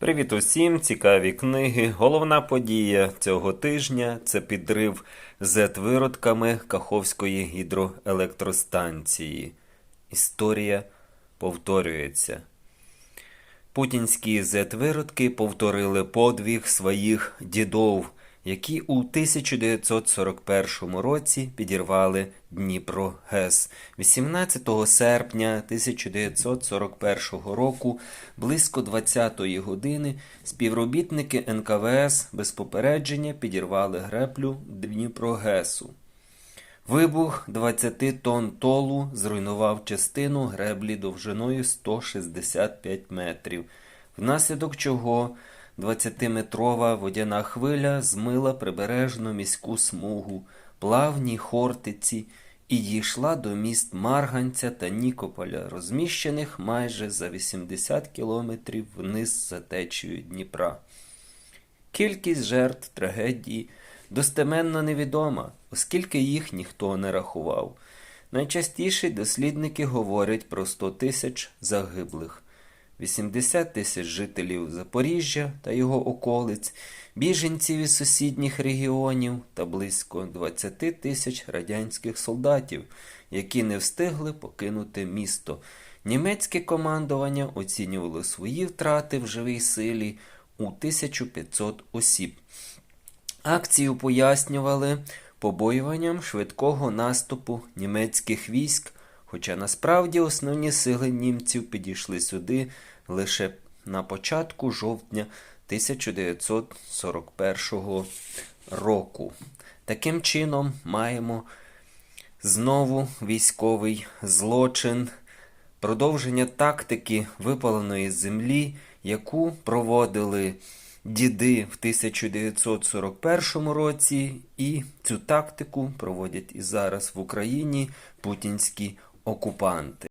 Привіт усім! Цікаві книги. Головна подія цього тижня це підрив з виродками Каховської гідроелектростанції. Історія повторюється. Путінські зет-виродки повторили подвиг своїх дідов, які у 1941 році підірвали Дніпро ГЕС. 18 серпня 1941 року, близько 20-ї години, співробітники НКВС без попередження підірвали греплю Дніпрогесу. Вибух 20 тонн толу зруйнував частину греблі довжиною 165 метрів, внаслідок чого 20-метрова водяна хвиля змила прибережну міську смугу, плавні хортиці і дійшла до міст Марганця та Нікополя, розміщених майже за 80 кілометрів вниз за течією Дніпра. Кількість жертв трагедії достеменно невідома, оскільки їх ніхто не рахував. Найчастіше дослідники говорять про 100 тисяч загиблих, 80 тисяч жителів Запоріжжя та його околиць, біженців із сусідніх регіонів та близько 20 тисяч радянських солдатів, які не встигли покинути місто. Німецьке командування оцінювало свої втрати в живій силі у 1500 осіб. Акцію пояснювали побоюванням швидкого наступу німецьких військ, хоча насправді основні сили німців підійшли сюди лише на початку жовтня 1941 року. Таким чином маємо знову військовий злочин, продовження тактики випаленої землі, яку проводили діди в 1941 році, і цю тактику проводять і зараз в Україні путінські ocupante.